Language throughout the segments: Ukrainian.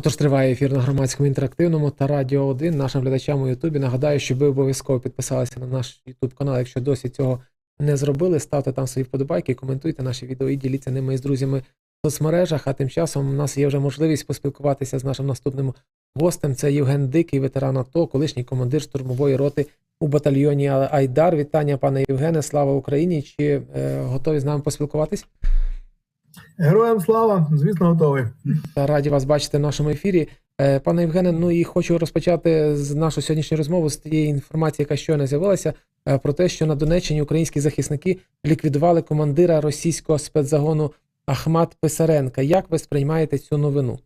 Отож триває ефір на громадському інтерактивному та Радіо 1. Нашим глядачам у Ютубі. Нагадаю, що ви обов'язково підписалися на наш Ютуб канал. Якщо досі цього не зробили, ставте там свої вподобайки, коментуйте наші відео і діліться ними із друзями в соцмережах. А тим часом у нас є вже можливість поспілкуватися з нашим наступним гостем. Це Євген Дикий, ветеран АТО, колишній командир штурмової роти у батальйоні Айдар. Вітання, пане Євгене, слава Україні! Чи е, готові з нами поспілкуватись? Героям слава, звісно, готовий. Раді вас бачити в нашому ефірі. Е, Пане Євгене, ну і хочу розпочати з нашу сьогоднішню розмову з тієї інформації, яка щойно з'явилася, е, про те, що на Донеччині українські захисники ліквідували командира російського спецзагону Ахмат Писаренка. Як ви сприймаєте цю новину?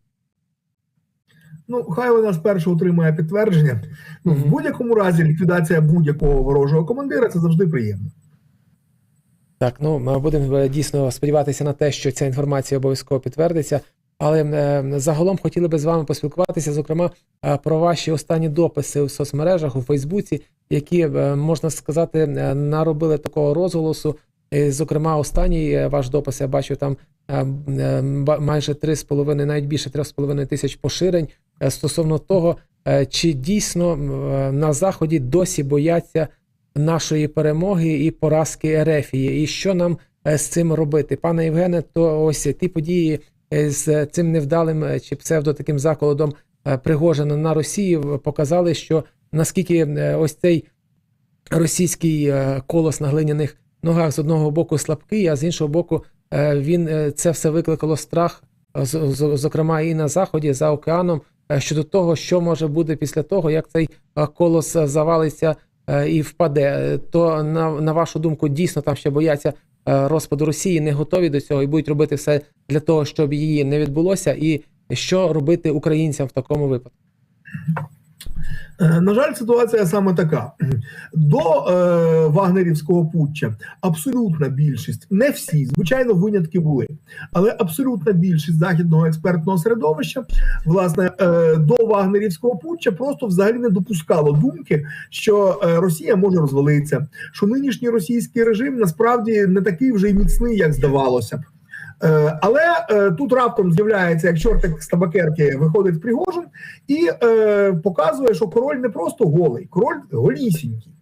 Ну, хай вона спершу отримає підтвердження. Ну, в будь-якому разі ліквідація будь-якого ворожого командира це завжди приємно. Так, ну ми будемо е, дійсно сподіватися на те, що ця інформація обов'язково підтвердиться. Але е, загалом хотіли би з вами поспілкуватися, зокрема, е, про ваші останні дописи у соцмережах у Фейсбуці, які можна сказати наробили такого розголосу. Зокрема, останній ваш допис я бачу там майже 3,5, навіть більше 3,5 тисяч поширень стосовно того, чи дійсно на заході досі бояться нашої перемоги і поразки Ерефії, і що нам е, з цим робити, пане Євгене? То ось ті події е, з цим невдалим е, чи псевдо таким заколотом е, Пригожина на Росії показали, що наскільки ось цей російський колос на глиняних ногах з одного боку слабкий, а з іншого боку, він це все викликало страх, зокрема і на заході за океаном, щодо того, що може бути після того, як цей колос завалиться і впаде. Е, То на, на вашу думку, дійсно там ще бояться е, розпаду Росії, не готові до цього і будуть робити все для того, щоб її не відбулося, і що робити українцям в такому випадку? Е, На жаль, ситуація саме така. До е, вагнерівського путча абсолютна більшість, не всі, звичайно, винятки були, але абсолютна більшість західного експертного середовища, власне, е, до вагнерівського путча просто взагалі не допускало думки, що е, Росія може розвалитися, що нинішній російський режим насправді не такий вже й міцний, як здавалося б. Е, Але е, тут раптом з'являється, як чортик з табакерки виходить Пригожин і е, показує, що король не просто голий, король голісінький.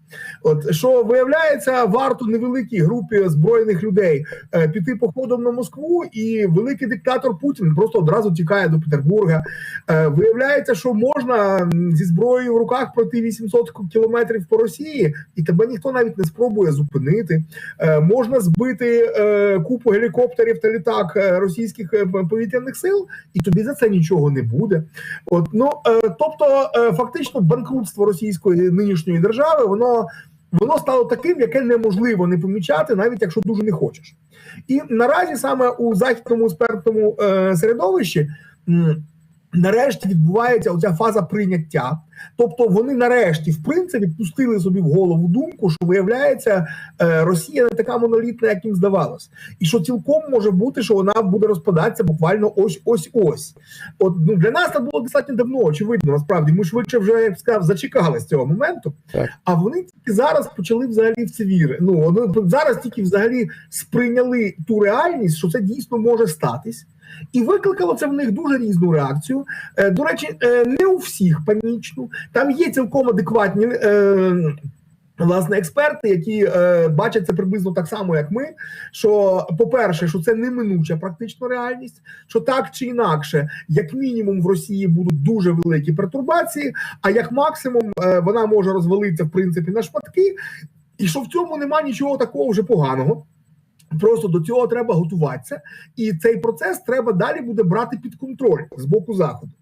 От що виявляється, варто невеликій групі збройних людей е, піти походом на Москву, і великий диктатор Путін просто одразу тікає до Петербурга. Е, виявляється, що можна зі зброєю в руках пройти 800 кілометрів по Росії, і тебе ніхто навіть не спробує зупинити. Е, можна збити е, купу гелікоптерів та літак е, російських е, повітряних сил, і тобі за це нічого не буде. От ну е, тобто, е, фактично, банкрутство російської нинішньої держави, воно воно стало таким, яке неможливо не помічати, навіть якщо дуже не хочеш. І наразі саме у західному експертному е, середовищі. Нарешті відбувається оця фаза прийняття, тобто вони нарешті, в принципі, пустили собі в голову думку, що виявляється, е, Росія не така монолітна, як їм здавалось, і що цілком може бути, що вона буде розпадатися буквально ось ось ось. От ну для нас це було достатньо давно, очевидно. Насправді ми швидше вже як сказав, зачекали з цього моменту. Так. А вони тільки зараз почали взагалі в це віри. Ну вони зараз тільки взагалі сприйняли ту реальність, що це дійсно може статись. І викликало це в них дуже різну реакцію. Е, До речі, е, не у всіх панічну. Там є цілком адекватні е, власне експерти, які бачать це приблизно так само, як ми. Що, по-перше, що це неминуча практично реальність, що так чи інакше, як мінімум, в Росії будуть дуже великі пертурбації, а як максимум вона може розвалитися в принципі на шматки, і що в цьому нема нічого такого вже поганого. Просто до цього треба готуватися, і цей процес треба далі буде брати під контроль з боку заходу.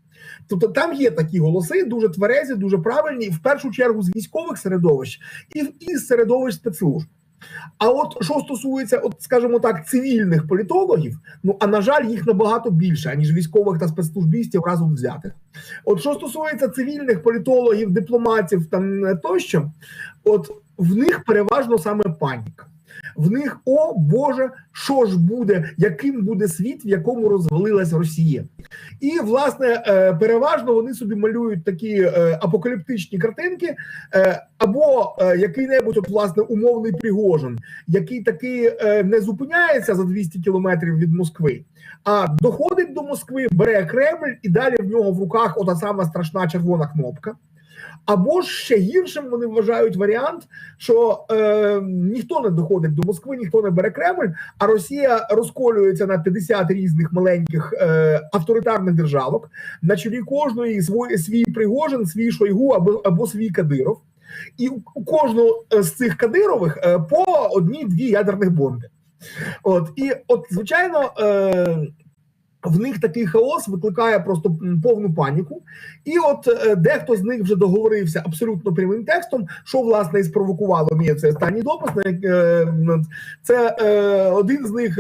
Тобто там є такі голоси, дуже тверезі, дуже правильні, в першу чергу з військових середовищ і, і з середовищ спецслужб. А от що стосується, от скажімо так, цивільних політологів, ну а на жаль, їх набагато більше аніж військових та спецслужбістів разом взятих. От що стосується цивільних політологів, дипломатів там е, тощо, от в них переважно саме паніка. В них о Боже, що ж буде, яким буде світ, в якому розвалилась Росія, і власне е, переважно вони собі малюють такі е, апокаліптичні картинки, е, або який-небудь от власне умовний Пригожин, який таки не зупиняється за 200 кілометрів від Москви, а доходить до Москви, бере Кремль, і далі в нього в руках ота сама страшна червона кнопка. Або ж ще гіршим вони вважають варіант, що е, ніхто не доходить до Москви, ніхто не бере Кремль, а Росія розколюється на 50 різних маленьких е, авторитарних державок, на чолі кожної свій, свій Пригожин, свій Шойгу або, або свій Кадиров. І у кожного з цих Кадирових е, по одній-дві ядерних бомби. От і от, звичайно, е, в них такий хаос викликає просто повну паніку. І от е, дехто з них вже договорився абсолютно прямим текстом, що власне і спровокувало мій цей останній допис. е, Це е, один з них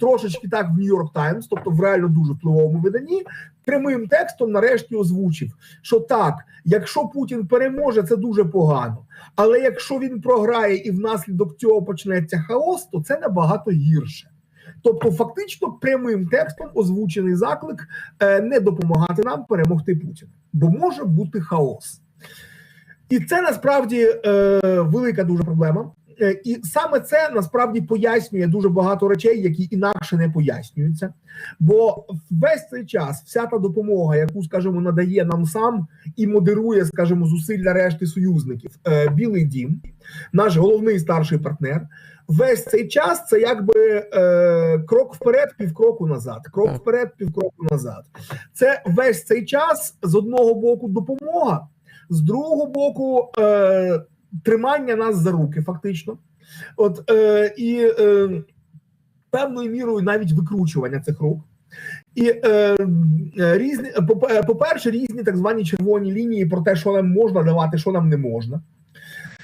трошечки так в Нью-Йорк Таймс, тобто в реально дуже впливовому виданні, прямим текстом нарешті озвучив, що так, якщо Путін переможе, це дуже погано. Але якщо він програє і внаслідок цього почнеться хаос, то це набагато гірше. Тобто, фактично, прямим текстом озвучений заклик е, не допомагати нам перемогти Путіна, бо може бути хаос. І це насправді е, велика дуже проблема. Е, І саме це насправді пояснює дуже багато речей, які інакше не пояснюються. Бо весь цей час вся та допомога, яку, скажімо, надає нам сам і модерує, скажімо, зусилля решти союзників, е, Білий Дім, наш головний старший партнер. Весь цей час це якби е, крок вперед, півкроку назад, крок вперед, півкроку назад. Це весь цей час з одного боку допомога, з другого боку е, тримання нас за руки, фактично. От е, і е, певною мірою навіть викручування цих рук. І е, е, різні, по- е, по-перше, різні так звані червоні лінії про те, що нам можна давати, що нам не можна.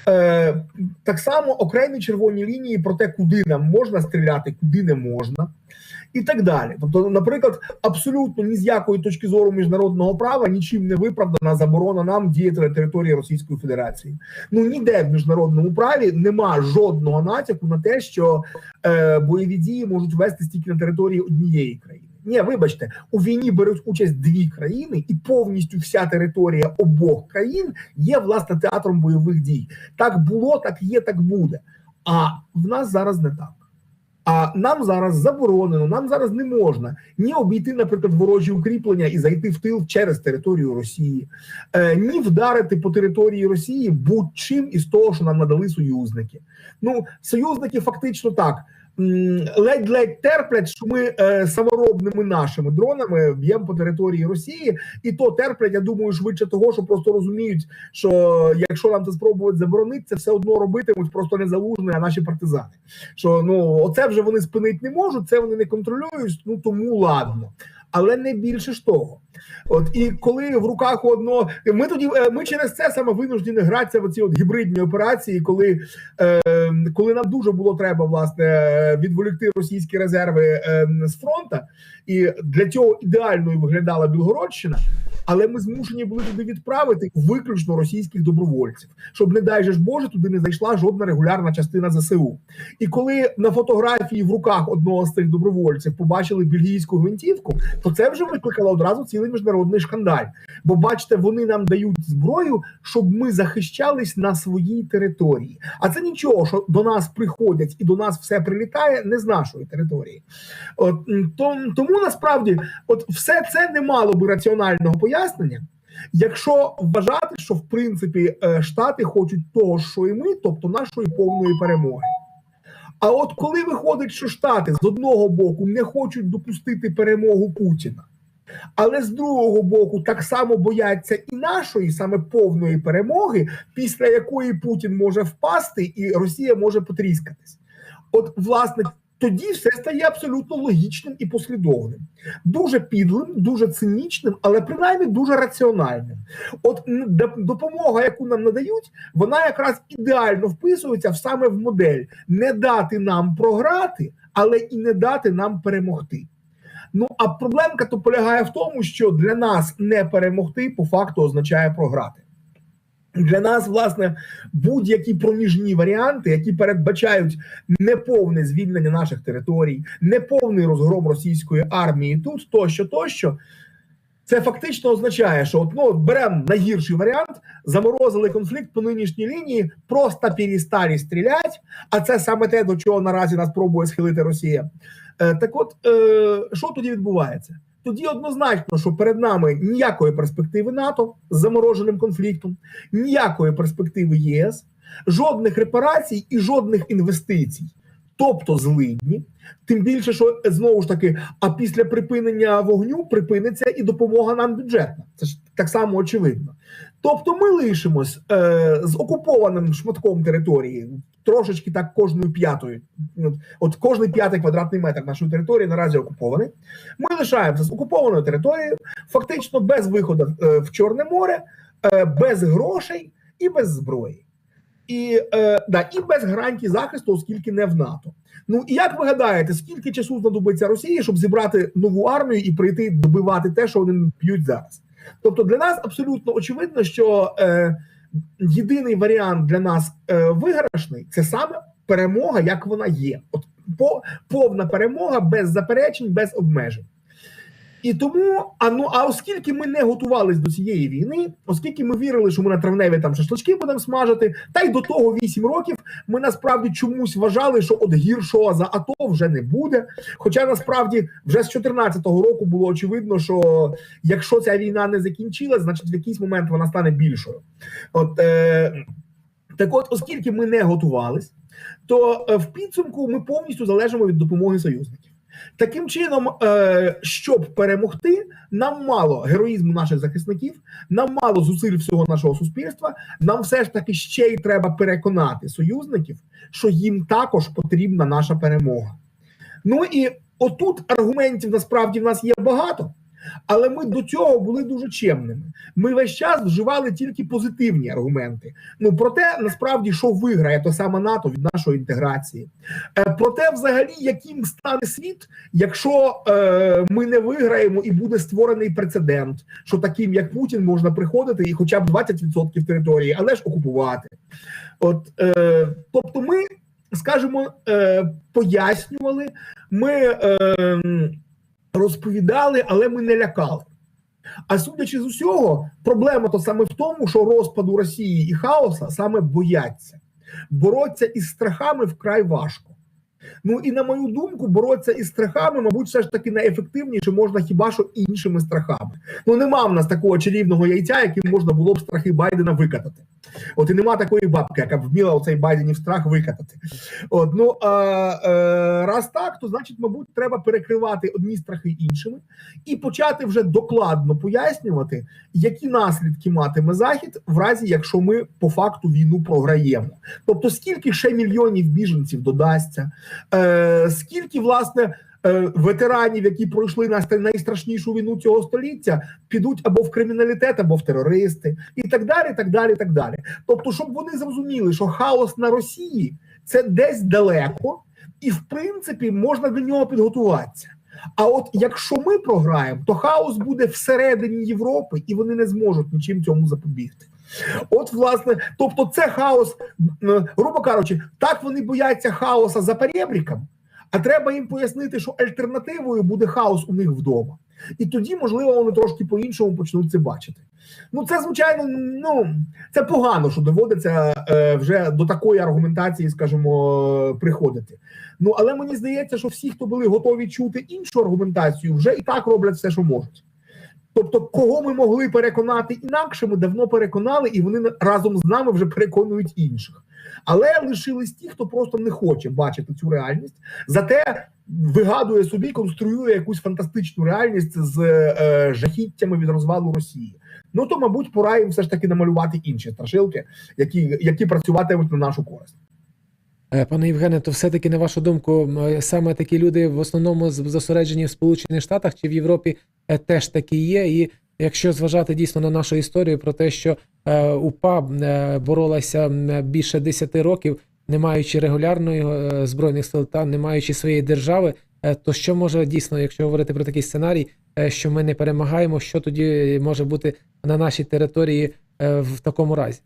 Е, так само окремі червоні лінії про те, куди нам можна стріляти, куди не можна, і так далі. Тобто, наприклад, абсолютно ні з якої точки зору міжнародного права нічим не виправдана заборона нам діяти на території Російської Федерації. Ну ніде в міжнародному праві нема жодного натяку на те, що е, бойові дії можуть вестись тільки на території однієї країни. Ні, вибачте, у війні беруть участь дві країни, і повністю вся територія обох країн є власне театром бойових дій. Так було, так є, так буде. А в нас зараз не так. А нам зараз заборонено, нам зараз не можна ні обійти, наприклад, ворожі укріплення і зайти в тил через територію Росії, е, ні вдарити по території Росії будь-чим із того, що нам надали союзники. Ну, союзники фактично так. Ледь-ледь терплять, що ми е, саморобними нашими дронами б'ємо по території Росії, і то терплять, я думаю, швидше того, що просто розуміють, що якщо нам це спробують заборонити, це все одно робитимуть просто не залужні, а наші партизани. Що ну оце вже вони спинити не можуть, це вони не контролюють. Ну тому ладно. Але не більше ж того. От і коли в руках у одного ми тоді е, ми через це саме винуждені гратися в ці от гібридні операції, коли, е, коли нам дуже було треба власне відволікти російські резерви е, з фронта, і для цього ідеальною виглядала Білгородщина. Але ми змушені були туди відправити виключно російських добровольців, щоб не дай же ж Боже, туди не зайшла жодна регулярна частина ЗСУ. І коли на фотографії в руках одного з цих добровольців побачили бельгійську гвинтівку, то це вже викликало одразу цілий міжнародний шкандаль. Бо бачите, вони нам дають зброю, щоб ми захищались на своїй території. А це нічого, що до нас приходять і до нас все прилітає не з нашої території. От тому насправді, от все це не мало би раціонального пояснення. Якщо вважати, що в принципі е, Штати хочуть того, що і ми, тобто нашої повної перемоги. А от коли виходить, що Штати з одного боку не хочуть допустити перемогу Путіна, але з другого боку так само бояться і нашої саме повної перемоги, після якої Путін може впасти і Росія може потріскатись. От, власне, тоді все стає абсолютно логічним і послідовним, дуже підлим, дуже цинічним, але принаймні дуже раціональним. От допомога, яку нам надають, вона якраз ідеально вписується в саме в модель не дати нам програти, але і не дати нам перемогти. Ну а проблемка то полягає в тому, що для нас не перемогти по факту означає програти. Для нас, власне, будь-які проміжні варіанти, які передбачають неповне звільнення наших територій, неповний розгром російської армії тут, тощо, тощо, це фактично означає, що от, ну, беремо найгірший варіант, заморозили конфлікт по нинішній лінії, просто перестали стріляти, а це саме те, до чого наразі нас пробує схилити Росія. Е, так от, е, що тоді відбувається? Тоді однозначно, що перед нами ніякої перспективи НАТО з замороженим конфліктом, ніякої перспективи ЄС, жодних репарацій і жодних інвестицій, тобто злидні. Тим більше, що знову ж таки, а після припинення вогню припиниться і допомога нам бюджетна. Це ж так само очевидно. Тобто, ми лишимось е, з окупованим шматком території, трошечки так кожною п'ятою. От, кожний п'ятий квадратний метр нашої території наразі окупований. Ми лишаємося з окупованою територією, фактично без виходу е, в Чорне море, е, без грошей і без зброї. І, е, да, і без гарантій захисту, оскільки не в НАТО. Ну і як ви гадаєте, скільки часу знадобиться Росії, щоб зібрати нову армію і прийти добивати те, що вони п'ють зараз? Тобто для нас абсолютно очевидно, що е, єдиний варіант для нас е, виграшний це саме перемога, як вона є. От по, повна перемога без заперечень, без обмежень. І тому, а ну а оскільки ми не готувались до цієї війни, оскільки ми вірили, що ми на травневі там шашлички будемо смажити, та й до того 8 років ми насправді чомусь вважали, що от гіршого за АТО вже не буде. Хоча насправді вже з 2014 року було очевидно, що якщо ця війна не закінчилась, значить в якийсь момент вона стане більшою. От е, так, от, оскільки ми не готувались, то е, в підсумку ми повністю залежимо від допомоги союзників. Таким чином, е, щоб перемогти, нам мало героїзму наших захисників, нам мало зусиль всього нашого суспільства. Нам все ж таки ще й треба переконати союзників, що їм також потрібна наша перемога. Ну і отут аргументів насправді в нас є багато. Але ми до цього були дуже чемними. Ми весь час вживали тільки позитивні аргументи. Ну про те, насправді, що виграє то саме НАТО від нашої інтеграції. Е, про те, взагалі, яким стане світ, якщо е, ми не виграємо і буде створений прецедент, що таким як Путін можна приходити і хоча б 20% території, але ж окупувати. От е, тобто, ми скажімо, е, пояснювали, ми. Е, розповідали, але ми не лякали. А судячи з усього, проблема то саме в тому, що розпаду Росії і хаоса саме бояться. Бороться із страхами вкрай важко. Ну і на мою думку, боротися із страхами, мабуть, все ж таки найефективніше можна хіба що іншими страхами. Ну нема в нас такого чарівного яйця, яким можна було б страхи Байдена викатати. От і нема такої бабки, яка б вміла оцей Байденів страх викатати. От ну а е, раз так, то значить, мабуть, треба перекривати одні страхи іншими і почати вже докладно пояснювати, які наслідки матиме захід, в разі якщо ми по факту війну програємо. Тобто, скільки ще мільйонів біженців додасться, е, скільки власне. Е, Ветеранів, які пройшли на найстрашнішу війну цього століття, підуть або в криміналітет, або в терористи, і так далі. так далі, так далі. Тобто, щоб вони зрозуміли, що хаос на Росії це десь далеко, і в принципі можна до нього підготуватися. А от якщо ми програємо, то хаос буде всередині Європи, і вони не зможуть нічим цьому запобігти. От, власне, тобто, це хаос, грубо кажучи, так вони бояться хаоса за перебріком, а треба їм пояснити, що альтернативою буде хаос у них вдома. І тоді, можливо, вони трошки по-іншому почнуть це бачити. Ну, це звичайно, ну це погано, що доводиться е, вже до такої аргументації, скажімо, приходити. Ну але мені здається, що всі, хто були готові чути іншу аргументацію, вже і так роблять все, що можуть. Тобто, кого ми могли переконати інакше, ми давно переконали, і вони разом з нами вже переконують інших. Але лишились ті, хто просто не хоче бачити цю реальність, зате вигадує собі, конструює якусь фантастичну реальність з е, жахіттями від розвалу Росії. Ну то, мабуть, пора їм все ж таки намалювати інші страшилки, які, які працюватимуть на нашу користь. Е, Пане Євгене, то все-таки, на вашу думку, е, саме такі люди в основному зосереджені в Сполучених Штатах чи в Європі е, теж такі є. І якщо зважати дійсно на нашу історію про те, що е, УПА е, боролася більше 10 років, не маючи регулярної е, збройних сил та не маючи своєї держави, то що може дійсно, якщо говорити про такий сценарій, що ми не перемагаємо, що тоді може бути на нашій території в такому разі?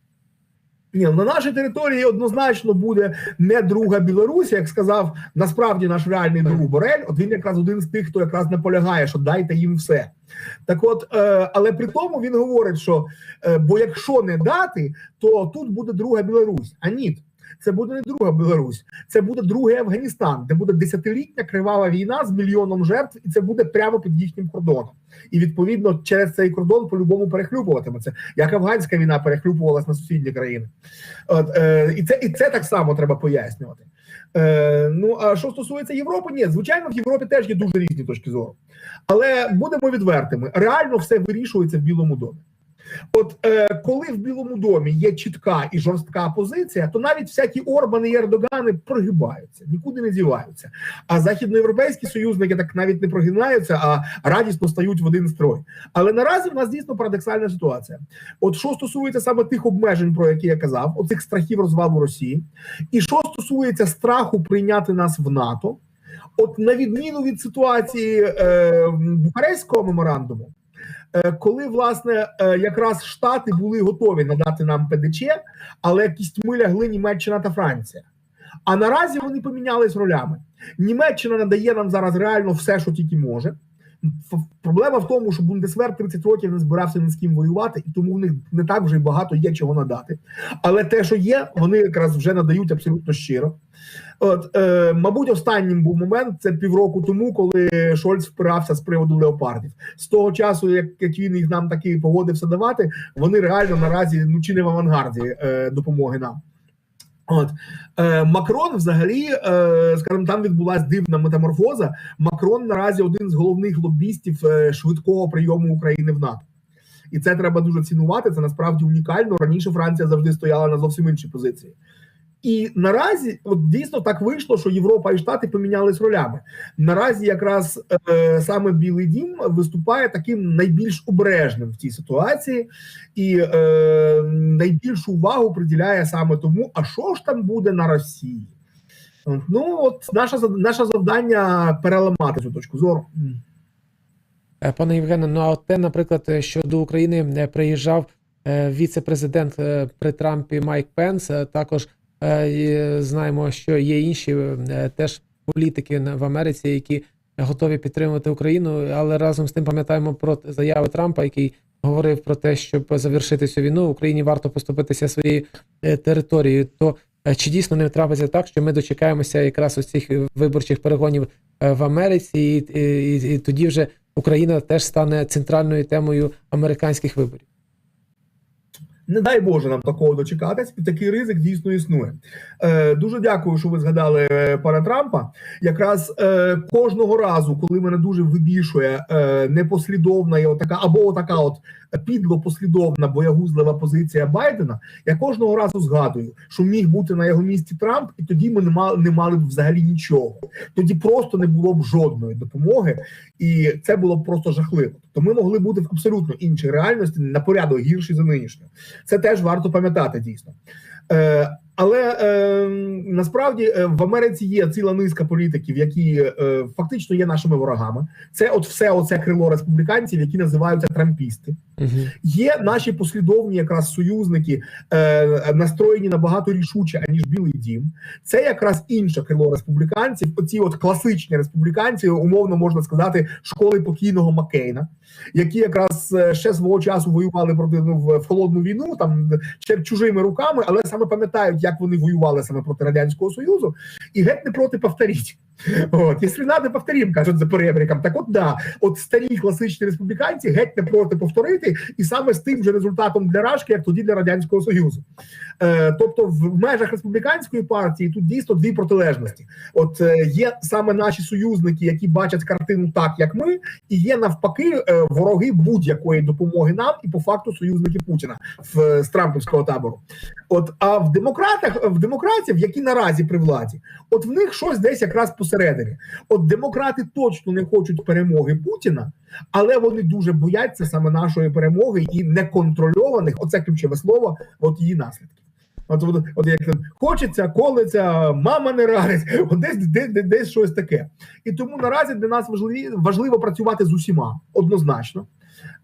Ні, на нашій території однозначно буде не друга Білорусь, як сказав насправді наш реальний друг Борель. От він якраз один з тих, хто якраз наполягає, що дайте їм все. Так, от, е, але при тому він говорить, що е, бо якщо не дати, то тут буде друга Білорусь. А ні, це буде не друга Білорусь, це буде другий Афганістан, де буде десятилітня кривава війна з мільйоном жертв, і це буде прямо під їхнім кордоном. І відповідно через цей кордон по-любому перехлюпуватиметься, як афганська війна перехлюпувалась на сусідні країни. От, е, і це і це так само треба пояснювати. Е, ну а що стосується Європи, ні, звичайно, в Європі теж є дуже різні точки зору. Але будемо відвертими, реально все вирішується в Білому домі. От е, коли в Білому домі є чітка і жорстка позиція, то навіть всякі Орбани і Ердогани прогибаються, нікуди не діваються. А західноєвропейські союзники так навіть не прогинаються, а радісно стають в один строй. Але наразі в нас дійсно парадоксальна ситуація. От що стосується саме тих обмежень, про які я казав, оцих страхів розвалу Росії, і що стосується страху прийняти нас в НАТО, от на відміну від ситуації е, Бухарестського меморандуму. Е, Коли власне е, якраз Штати були готові надати нам ПДЧ, але кістьми лягли Німеччина та Франція. А наразі вони помінялись ролями. Німеччина надає нам зараз реально все, що тільки може. Проблема в тому, що Бундесвер 30 років не збирався ні з ким воювати, і тому в них не так вже й багато є чого надати. Але те, що є, вони якраз вже надають абсолютно щиро. От, е, мабуть, останнім був момент це півроку тому, коли Шольц впирався з приводу леопардів. З того часу, як він їх нам таки погодився давати, вони реально наразі ну чи не в авангарді е, допомоги нам. От е, Макрон, взагалі, е, скажімо, там відбулася дивна метаморфоза. Макрон наразі один з головних лобістів е, швидкого прийому України в НАТО. І це треба дуже цінувати. Це насправді унікально. Раніше Франція завжди стояла на зовсім іншій позиції. І наразі, от дійсно так вийшло, що Європа і Штати помінялись ролями. Наразі якраз е, саме Білий Дім виступає таким найбільш обережним в цій ситуації, і е, найбільшу увагу приділяє саме тому, а що ж там буде на Росії. Ну от наше наше завдання переламати цю точку зору. Е, Пане Євгене, ну а те, наприклад, е, що до України е, приїжджав віце-президент при Трампі Майк Пенс. Також знаємо, що є інші е, теж політики в Америці, які готові підтримувати Україну, але разом з тим пам'ятаємо про заяви Трампа, який говорив про те, щоб завершити цю війну, Україні варто поступитися своєю е, територією. То е, чи дійсно не трапиться так, що ми дочекаємося якраз ось цих е, виборчих перегонів е, в Америці, і, і, і тоді вже Україна теж стане центральною темою американських виборів. Не дай Боже нам такого дочекатись, і такий ризик дійсно існує. Е, дуже дякую, що ви згадали е, пана Трампа. Якраз е, кожного разу, коли мене дуже вибішує е, непослідовна і отака, або отака от підло послідовна боягузлива позиція Байдена, я кожного разу згадую, що міг бути на його місці Трамп, і тоді ми не мали не мали б взагалі нічого. Тоді просто не було б жодної допомоги, і це було б просто жахливо. Тобто ми могли бути в абсолютно іншій реальності на порядок гірші за нинішню. Це теж варто пам'ятати дійсно. Е, але е, насправді в Америці є ціла низка політиків, які е, фактично є нашими ворогами. Це от все оце крило республіканців, які називаються трампісти. Угу. Є наші послідовні якраз союзники, е, настроєні набагато рішуче аніж Білий Дім. Це якраз інше крило республіканців. Оці от класичні республіканці, умовно можна сказати, школи покійного Маккейна, які якраз е, ще свого часу воювали проти ну, в, в холодну війну, там ще чужими руками, але саме пам'ятають, як вони воювали саме проти радянського союзу, і геть не проти повторіть. От, якщо надо, повторім, кажуть за перебріком. Так, от да, от старі класичні республіканці геть не проти повторити, і саме з тим же результатом для Рашки, як тоді для радянського союзу. Е, тобто, в межах республіканської партії тут дійсно дві протилежності. От е, є саме наші союзники, які бачать картину так, як ми, і є навпаки е, вороги будь-якої допомоги нам, і по факту союзники Путіна в е, з Трампівського табору. От а в демократах, в демократів, які наразі при владі, от в них щось десь якраз посередині. От демократи точно не хочуть перемоги Путіна, але вони дуже бояться саме нашої перемоги і неконтрольованих. Оце ключове слово, от її наслідків. От, от, от як хочеться, колеться, мама не радить, от десь, десь, десь, десь щось таке. І тому наразі для нас важливі, важливо працювати з усіма однозначно.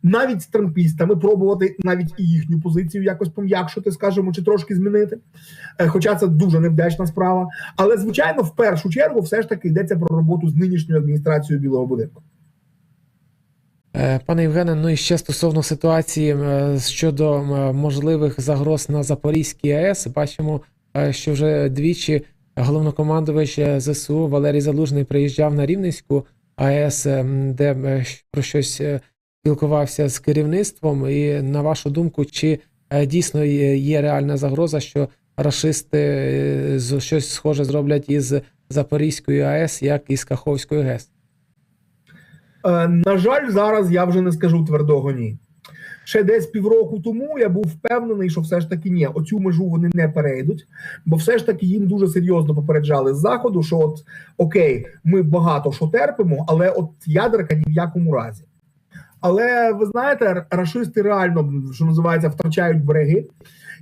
Навіть з трампістами, пробувати навіть і їхню позицію якось пом'якшити, скажімо, чи трошки змінити. Е, Хоча це дуже невдячна справа. Але звичайно, в першу чергу, все ж таки йдеться про роботу з нинішньою адміністрацією Білого будинку. Е, Пане Євгене, ну і ще стосовно ситуації е, щодо можливих загроз на Запорізькій АЕС, бачимо, що вже двічі головнокомандувач ЗСУ Валерій Залужний приїжджав на Рівненську АЕС, де про щось спілкувався з керівництвом. І на вашу думку, чи е, дійсно є реальна загроза, що рашисти е, щось схоже зроблять із Запорізькою АЕС, як і з Каховською ГЕС? Е, На жаль, зараз я вже не скажу твердого ні. Ще десь півроку тому я був впевнений, що все ж таки ні, оцю межу вони не перейдуть, бо все ж таки їм дуже серйозно попереджали з заходу, що от окей, ми багато що терпимо, але от ядерка ні в якому разі. Але ви знаєте, рашисти реально, що називається, втрачають береги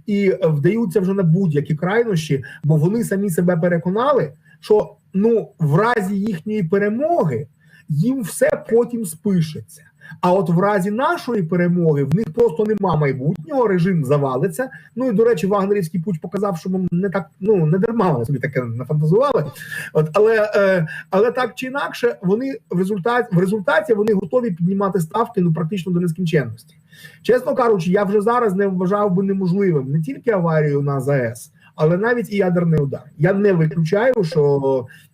і е, вдаються вже на будь-які крайнощі, бо вони самі себе переконали, що ну в разі їхньої перемоги їм все потім спишеться. А от в разі нашої перемоги в них просто нема майбутнього, режим завалиться. Ну і до речі, вагнерівський путь показав, що ми не так ну не дарма вони собі таке нафантазували. От але, е, але так чи інакше, вони в результаті в результаті вони готові піднімати ставки ну практично до нескінченності. Чесно кажучи, я вже зараз не вважав би неможливим не тільки аварію на ЗАЕС, але навіть і ядерний удар. Я не виключаю, що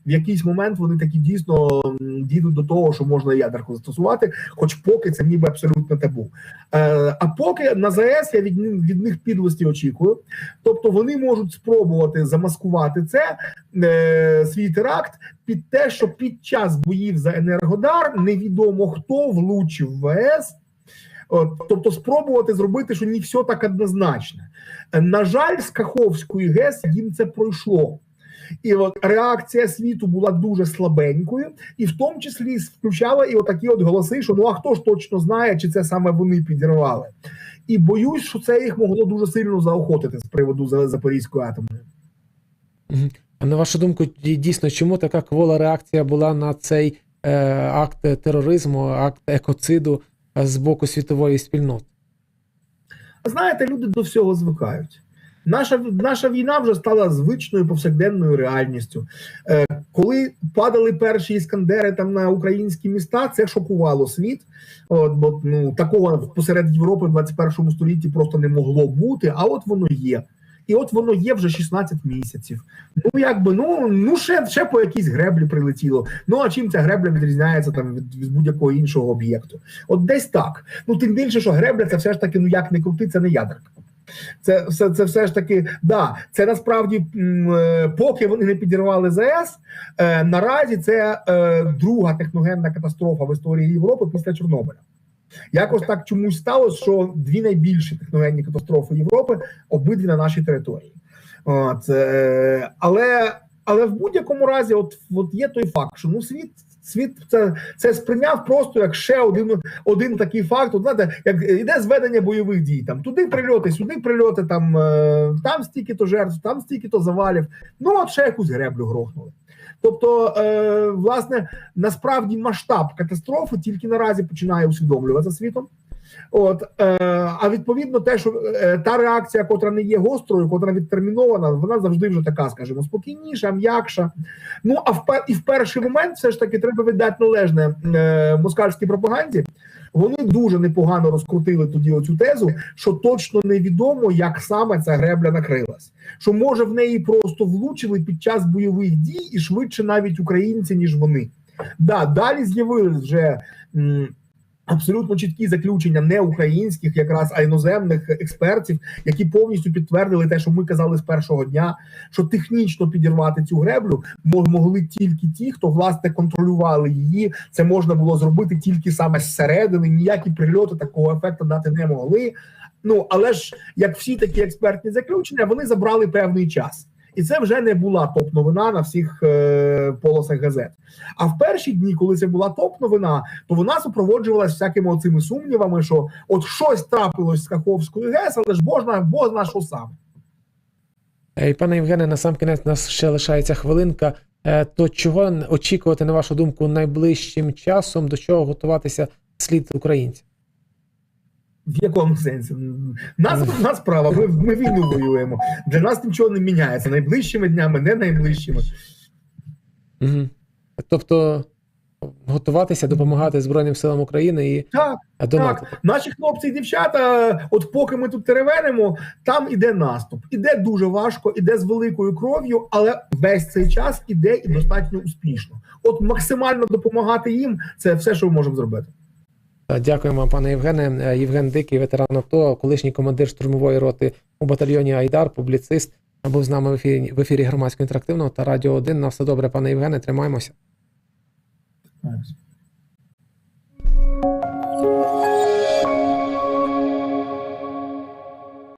в якийсь момент вони такі дійсно дійдуть до того, що можна ядерку застосувати, хоч поки це ніби абсолютно табу. Е, а поки на ЗАЕС я від, від них підлості очікую. Тобто вони можуть спробувати замаскувати це е, свій теракт під те, що під час боїв за енергодар невідомо хто влучив в АЕС. От, тобто спробувати зробити, що не все так однозначно. Е, На жаль, з Каховської ГЕС їм це пройшло. І от реакція світу була дуже слабенькою, і в тому числі включала і отакі от голоси, що ну а хто ж точно знає, чи це саме вони підірвали. І боюсь, що це їх могло дуже сильно заохотити з приводу Запорізької атомної. А на вашу думку, дійсно, чому така квола реакція була на цей е, акт тероризму, акт екоциду е, з боку світової спільноти? Знаєте, люди до всього звикають. Наша наша війна вже стала звичною повсякденною реальністю. Е, коли падали перші іскандери там на українські міста, це шокувало світ. От, бо ну такого посеред Європи в 21 столітті просто не могло бути. А от воно є. І от воно є вже 16 місяців. Ну якби ну ну ще, ще по якійсь греблі прилетіло. Ну а чим ця гребля відрізняється там від, від будь-якого іншого об'єкту? От десь так. Ну тим більше, що гребля це все ж таки ну як не крути, це не ядерка. Це все це все ж таки, да, це насправді е, поки вони не підірвали ЗАЕС, е, наразі це е, друга техногенна катастрофа в історії Європи після Чорнобиля. Якось так чомусь сталося, що дві найбільші техногенні катастрофи Європи обидві на нашій території. От, е, але, але в будь-якому разі, от, от є той факт, що ну світ. Світ це, це сприйняв просто як ще один один такий факт. От, знаєте, як іде зведення бойових дій. Там туди прильоти, сюди прильоти, там, е, там стільки то жертв, там стільки то завалів. Ну от ще якусь греблю грохнули. Тобто, е, власне, насправді масштаб катастрофи тільки наразі починає усвідомлюватися світом. От е, а відповідно, те, що е, та реакція, котра не є гострою, котра відтермінована, вона завжди вже така, скажімо, спокійніша, м'якша. Ну а в і в перший момент, все ж таки, треба віддати належне е, москальській пропаганді. Вони дуже непогано розкрутили тоді оцю тезу, що точно невідомо, як саме ця гребля накрилась. Що може в неї просто влучили під час бойових дій і швидше навіть українці, ніж вони. Да, далі з'явились вже. Абсолютно чіткі заключення не українських, якраз а іноземних експертів, які повністю підтвердили те, що ми казали з першого дня, що технічно підірвати цю греблю мо- могли тільки ті, хто власне контролювали її. Це можна було зробити тільки саме зсередини. Ніякі прильоти такого ефекту дати не могли. Ну але ж як всі такі експертні заключення, вони забрали певний час. І це вже не була топ-новина на всіх е, полосах газет. А в перші дні, коли це була топ-новина, то вона супроводжувалася всякими оцими сумнівами, що от щось трапилось з Каховською ГЕС, але ж божна, бог зна, що саме. Е, І пане Євгене, на сам кінець нас ще лишається хвилинка. Е, То чого очікувати, на вашу думку, найближчим часом, до чого готуватися слід українцям? В якому сенсі? Нас одна справа, ми, ми війну воюємо. Для нас нічого не міняється найближчими днями, не найближчими. Угу. Тобто готуватися, допомагати Збройним силам України і Так, так. Наші хлопці і дівчата, от поки ми тут теревенимо, там іде наступ. Іде дуже важко, іде з великою кров'ю, але весь цей час іде і достатньо успішно. От максимально допомагати їм це все, що ми можемо зробити. Е, Дякуємо, пане Євгене. Е, Євген Дикий, ветеран АТО, колишній командир штурмової роти у батальйоні Айдар, публіцист, був з нами в ефірі, в ефірі громадського інтерактивного та радіо 1. На все добре, пане Євгене, тримаємося.